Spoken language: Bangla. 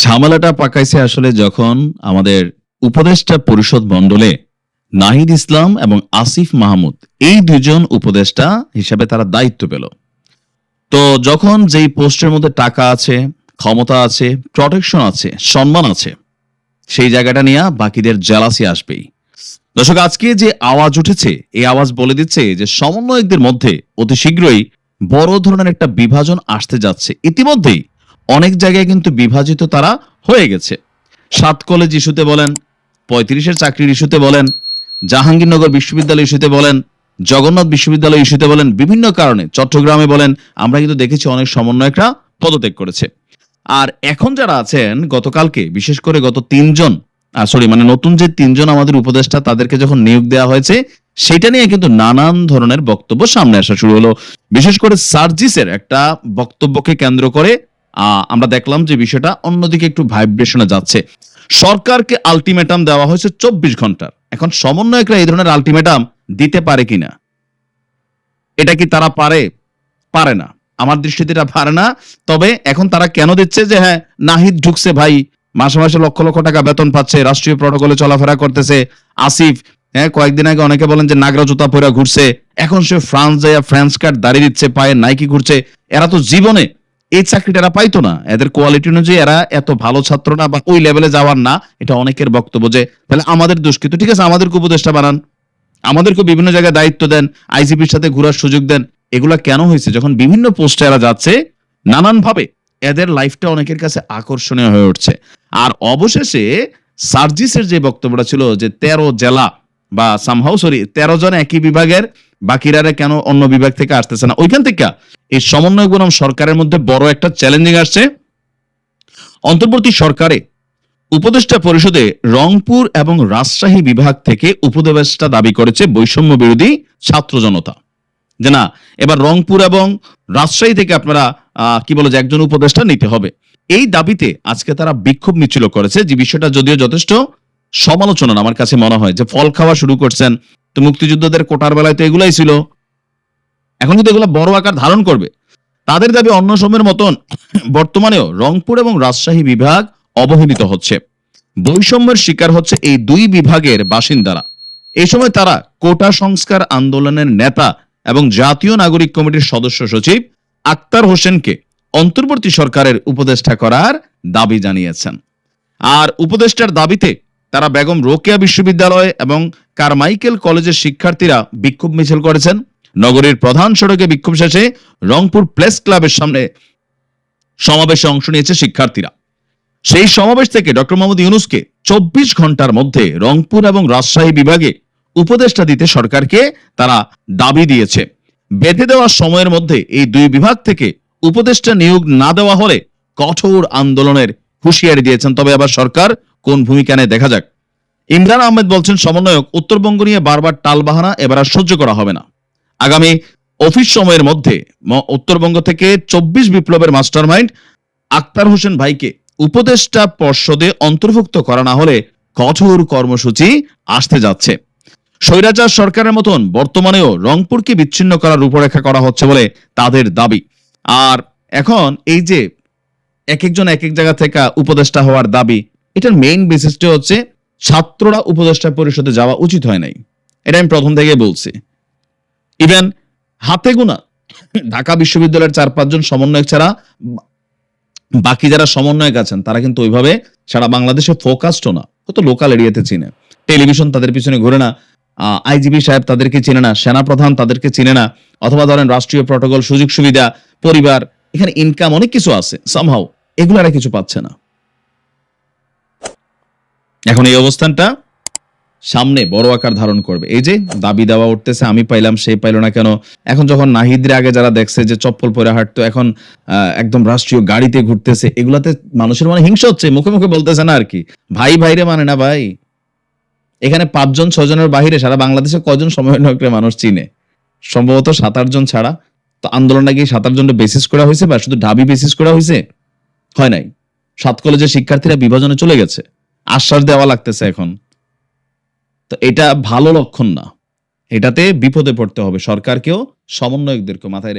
ঝামেলাটা পাকাইছে আসলে যখন আমাদের উপদেষ্টা পরিষদ মণ্ডলে নাহিদ ইসলাম এবং আসিফ মাহমুদ, এই দুজন উপদেষ্টা হিসাবে তারা দায়িত্ব পেল। তো যখন যেই পোস্টের মধ্যে টাকা আছে, ক্ষমতা আছে প্রটেকশন আছে, সম্মান আছে, সেই জায়গাটা নিয়ে বাকিদের জেলাসি আসবেই। দর্শক, আজকে যে আওয়াজ উঠেছে, এই আওয়াজ বলে দিচ্ছে যে সমন্বয়কদের মধ্যে অতি শীঘ্রই বড় ধরনের একটা বিভাজন আসতে যাচ্ছে। ইতিমধ্যেই অনেক জায়গায় কিন্তু বিভাজিত তারা হয়ে গেছে। সাত কলেজ ইস্যুতে বলেন, পঁয়ত্রিশের চাকরির ইস্যুতে বলেন, জাহাঙ্গীরনগর বিশ্ববিদ্যালয় ইস্যুতে বলেন, জগন্নাথ বিশ্ববিদ্যালয় ইস্যুতে বলেন বিভিন্ন কারণে। চট্টগ্রামে বলেন, আমরা কিন্তু দেখেছি অনেক সমন্বয়করা পদত্যাগ করেছে। আর এখন যারা আছেন, গতকালকে বিশেষ করে গত তিনজন সরি মানে নতুন যে তিনজন আমাদের উপদেষ্টা তাদেরকে যখন নিয়োগ দেওয়া হয়েছে, সেটা নিয়ে কিন্তু নানান ধরনের বক্তব্য সামনে আসা শুরু হলো। বিশেষ করে সার্জিসের একটা বক্তব্যকে কেন্দ্র করে আমরা দেখলাম যে বিষয়টা অন্যদিকে একটু ভাইব্রেশনে যাচ্ছে। সরকারকে আলটিমেটাম দেওয়া হয়েছে চব্বিশ ঘণ্টার। এখন সমন্বয়করা এই ধরনের আলটিমেটাম দিতে পারে কিনা? এটা কি তারা পারে? পারে না। আমার দৃষ্টিতে এটা পারে না। তবে এখন তারা কেন দিচ্ছে যে হ্যাঁ নাহিদ ঢুকছে ভাই, মাসে মাসে লক্ষ লক্ষ টাকা বেতন পাচ্ছে, রাষ্ট্রীয় প্রটোকলে চলাফেরা করতেছে, আসিফ হ্যাঁ কয়েকদিন আগে অনেকে বলেন যে, নাগরা জুতা পরে ঘুরছে। এখন সে ফ্রান্স যায় ফ্রান্স কার্ড দাঁড়িয়ে দিচ্ছে, পায়ে নাইকি ঘুরছে। এরা তো জীবনে এই চাকরিটা এরা পাইতো না। এদের কোয়ালিটি অনুযায়ী এরা এত ভালো ছাত্র না বা ওই লেভেলে যাওয়ার না। এটা অনেকের বক্তব্য যে, তাহলে আমাদের দোষ কিন্তু ঠিক আছে, আমাদেরকে উপদেষ্টা বানান। আমাদেরকে বিভিন্ন জায়গায় দায়িত্ব দেন, আইজিপির সাথে ঘোরার সুযোগ দেন। এগুলা কেন হয়েছে? যখন বিভিন্ন পোস্টে এরা যাচ্ছে নানান ভাবে এদের লাইফটা অনেকের কাছে আকর্ষণীয় হয়ে উঠছে। আর অবশেষে সার্জিসের যে বক্তব্যটা ছিল যে, তেরো জেলা বা সামহাউ সরি তেরো জন একই বিভাগের, বাকিরারে কেন অন্য বিভাগ থেকে আসতেছে না? ওইখান থেকে এই সমন্বয় বনাম সরকারের মধ্যে বড় একটা চ্যালেঞ্জিং আসছে। অন্তর্বর্তী সরকারে, উপদেষ্টা পরিষদে রংপুর এবং রাজশাহী বিভাগ থেকে উপদেষ্টা দাবি করেছে বৈষম্য বিরোধী ছাত্র জনতা। যে না, এবার রংপুর এবং রাজশাহী থেকে আপনারা কি বলে যে একজন উপদেষ্টা নিতে হবে। এই দাবিতে আজকে তারা বিক্ষোভ মিছিল করেছে। যে বিষয়টা যদিও যথেষ্ট সমালোচনা আমার কাছে মনে হয় যে ফল খাওয়া শুরু করছেন, তো মুক্তিযোদ্ধাদের কোটার বেলায় তো এগুলাই ছিল। এখন কিন্তু এগুলো বড় আকার ধারণ করবে। তাদের দাবি অন্য সময়ের মতন, বর্তমানেও রংপুর এবং রাজশাহী বিভাগ অবহেলিত হচ্ছে। বৈষম্যের শিকার হচ্ছে এই দুই বিভাগের বাসিন্দারা। এই সময় তারা কোটা সংস্কার আন্দোলনের নেতা এবং জাতীয় নাগরিক কমিটির সদস্য সচিব আক্তার হোসেনকে অন্তর্বর্তী সরকারের উপদেষ্টা করার দাবি জানিয়েছেন। আর উপদেষ্টার দাবিতে তারা বেগম রোকেয়া বিশ্ববিদ্যালয় এবং কারমাইকেল কলেজের শিক্ষার্থীরা বিক্ষোভ মিছিল করেছেন। নগরীর প্রধান সড়কে বিক্ষোভ শেষে রংপুর প্লেস ক্লাবের সামনে সমাবেশে অংশ নিয়েছে শিক্ষার্থীরা। সেই সমাবেশ থেকে ডক্টর মোহাম্মদ ইউনুসকে চব্বিশ ঘণ্টার মধ্যে রংপুর এবং রাজশাহী বিভাগে উপদেষ্টা দিতে সরকারকে তারা দাবি দিয়েছে। বেঁধে দেওয়ার সময়ের মধ্যে এই দুই বিভাগ থেকে উপদেষ্টা নিয়োগ না দেওয়া হলে কঠোর আন্দোলনের হুঁশিয়ারি দিয়েছেন। তবে আবার সরকার কোন ভূমিকা নেয় দেখা যাক। ইমরান আহমেদ বলছেন, সমন্বয়ক, উত্তরবঙ্গ নিয়ে বারবার টালবাহানা এবার আর সহ্য করা হবে না। আগামী অফিস সময়ের মধ্যে উত্তরবঙ্গ থেকে চব্বিশ বিপ্লবের মাস্টারমাইন্ড আক্তার হোসেন ভাইকে উপদেষ্টা পর্ষদে অন্তর্ভুক্ত করা না হলে কঠোর কর্মসূচি আসতে যাচ্ছে। স্বৈরাচার সরকারের মতন বর্তমানেও রংপুরকে বিচ্ছিন্ন করার রূপরেখা করা হচ্ছে বলে তাদের দাবি। আর এখন এই যে এক একজন এক এক জায়গা থেকে উপদেষ্টা হওয়ার দাবি এটার মেইন বেসিসটা হচ্ছে ছাত্ররা উপদেষ্টা পরিষদে যাওয়া উচিত হয় নাই। এটা আমি প্রথম থেকে বলছি। ইভেন হাতে গোনা, ঢাকা বিশ্ববিদ্যালয়ের চার পাঁচজন সমন্বয়ক ছাড়া বাকি যারা সমন্বয়ক আছেন, তারা কিন্তু ওইভাবে সারা বাংলাদেশে ফোকাসড না। হয়তো লোকাল এরিয়াতে চিনে। টেলিভিশন তাদের পিছনে ঘুরে না। আইজিবি সাহেব তাদেরকে চিনে না, সেনাপ্রধান তাদেরকে চিনে না, অথবা ধরেন রাষ্ট্রীয় প্রটোকল সুযোগ সুবিধা, পরিবার, এখানে ইনকাম অনেক কিছু আছে সামহাও এগুলো আর কিছু পাচ্ছে না। এখন এই অবস্থানটা সামনে বড় আকার ধারণ করবে। এই যে দাবি দেওয়া উঠতেছে, আমি পাইলাম, সে পাইলো না কেন? এখন যখন নাহিদের আগে যারা দেখছে যে চপ্পল পরে হাঁটতো, এখন একদম রাষ্ট্রীয় গাড়িতে ঘুরতেছে, এগুলাতে মানুষের মনে হিংসা হচ্ছে, মুখে মুখে বলতেছে না আর কি। ভাই, ভাইরে মানে না ভাই। এখানে পাঁচজন ছজনের বাহিরে সারা বাংলাদেশে কজন সমন্বয়করে মানুষ চিনে? সম্ভবত সাত আটজন ছাড়া। তো আন্দোলনটা কি সাত আট জনের বেসিস করা হয়েছে বা শুধু ঢাবি বেসিস করা হয়েছে? হয় নাই। সাত কলেজের শিক্ষার্থীরা বিভাজনে চলে গেছে। আশ্বাস দেওয়া লাগতেছে এখন। তো এটা ভালো লক্ষণ না। এটাতে বিপদে পড়তে হবে। সরকারকেও সমন্বয়কদেরকে মাথায়